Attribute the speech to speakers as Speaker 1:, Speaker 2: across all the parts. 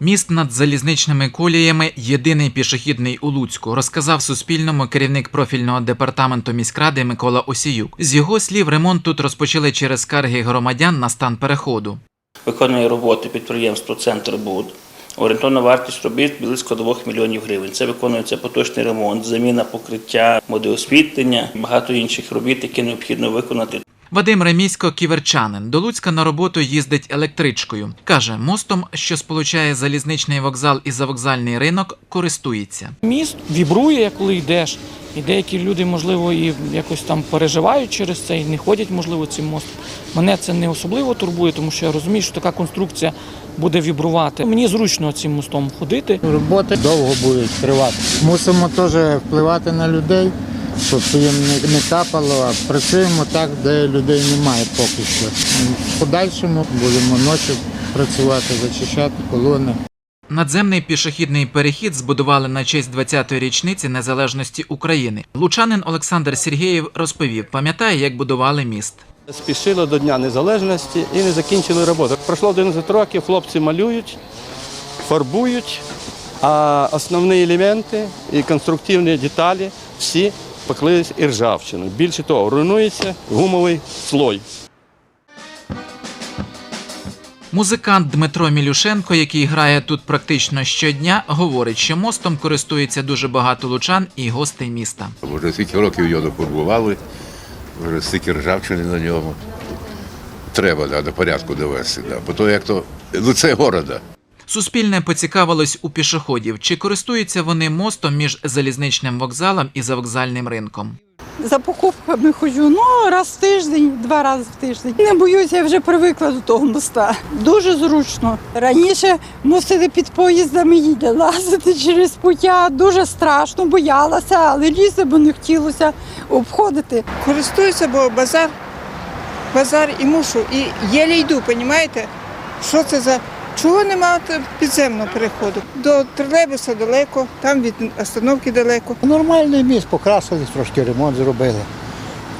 Speaker 1: Міст над залізничними коліями єдиний пішохідний у Луцьку, розказав Суспільному керівник профільного департаменту міськради Микола Осіюк. З його слів, ремонт тут розпочали через скарги громадян на стан переходу.
Speaker 2: Виконує роботи підприємство Центр Буд. Орієнтовна вартість робіт близько 2 мільйонів гривень. Це виконується поточний ремонт, заміна покриття, водоосвітлення, багато інших робіт, які необхідно виконати.
Speaker 1: Вадим Ремісько ківерчанин до Луцька на роботу їздить електричкою. Каже, мостом, що сполучає залізничний вокзал і завокзальний ринок, користується.
Speaker 3: Міст вібрує, коли йдеш. І деякі люди, можливо, і якось там переживають через це і не ходять, можливо, цим мостом. Мене це не особливо турбує, тому що я розумію, що така конструкція буде вібрувати. Мені зручно цим мостом ходити.
Speaker 4: Роботи довго будуть тривати. Мусимо теж впливати на людей, щоб їм не, капало, а працюємо так, де людей немає поки що. В подальшому будемо ночі працювати, зачищати колони.
Speaker 1: Надземний пішохідний перехід збудували на честь 20-ї річниці незалежності України. Лучанин Олександр Сергєєв розповів, пам'ятає, як будували міст.
Speaker 5: Спішили до Дня Незалежності і не закінчили роботу. Пройшло 11 років, хлопці малюють, фарбують, а основні елементи і конструктивні деталі всі покрились іржавчиною. Більше того, руйнується гумовий слой.
Speaker 1: Музикант Дмитро Мілюшенко, який грає тут практично щодня, говорить, що мостом користується дуже багато лучан і гостей міста.
Speaker 6: Вже скільки років його дофарбували, вже стільки ржавчини на ньому. Треба да, до порядку довести. Да. Бо то як то лице города.
Speaker 1: Суспільне поцікавилось у пішоходів, чи користуються вони мостом між залізничним вокзалом і завокзальним ринком.
Speaker 7: За покупками ходжу ну раз в тиждень, два рази в тиждень. Не боюся, я вже привикла до того моста. Дуже зручно. Раніше мусили під поїздами їде лазити через путя. Дуже страшно, боялася, але лізти, бо не хотілося обходити.
Speaker 8: Користуюся, бо базар, базар і мушу. І єлі йду, розумієте? Що це за. Чого немає підземного переходу? До тролейбуса далеко, там від остановки далеко.
Speaker 4: Нормальний міст, покрасили, трошки ремонт зробили.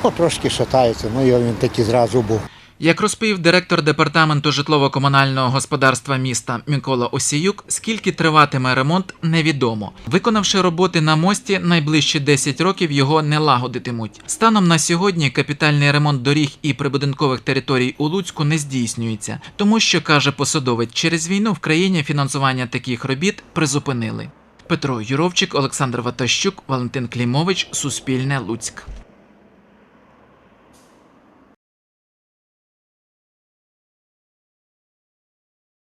Speaker 4: Ну, трошки шатається, ну він такий зразу був.
Speaker 1: Як розповів директор департаменту житлово-комунального господарства міста Микола Осіюк, скільки триватиме ремонт, невідомо. Виконавши роботи на мості, найближчі 10 років його не лагодитимуть. Станом на сьогодні капітальний ремонт доріг і прибудинкових територій у Луцьку не здійснюється, тому що каже посадовець, через війну в країні фінансування таких робіт призупинили. Петро Юровчик, Олександр Ватащук, Валентин Клімович, Суспільне Луцьк.